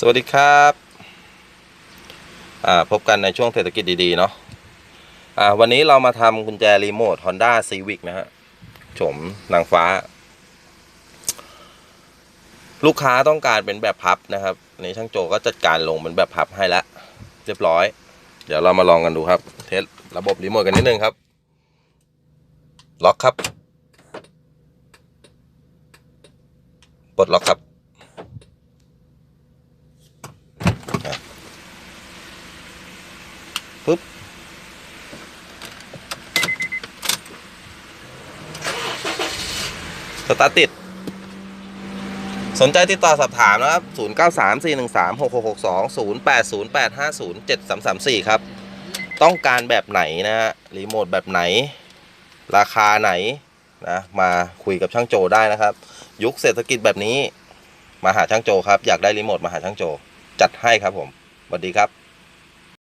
สวัสดีครับอ่าพบกันในช่วงเศรษฐกิจดีๆเนาะอ่าวันนี้เรามาทำกุญแจรีโมท Honda Civic นะฮะโฉมนางฟ้า ลูกค้าต้องการเป็นแบบพับนะครับนนี้ช่างโจก็จัดการลงเป็นแบบพับให้แล้วเรียบร้อย เดี๋ยวเรามาลองกันดูครับ เทสระบบรีโมทกันนิดนึงครับ ล็อกครับปลดล็อกครับ ปุ๊บสตาร์ติด สนใจติดต่อสอบถามนะครับ 0 9 3 4 1 3 6 6 6 2 0 8 0 8 5 0 7 3 3 4 ครับ ต้องการแบบไหนนะฮะ รีโมทแบบไหน ราคาไหนนะ มาคุยกับช่างโจได้นะครับ ยุคเศรษฐกิจแบบนี้ มาหาช่างโจครับ อยากได้รีโมทมาหาช่างโจ จัดให้ครับผมสวัสดีครับ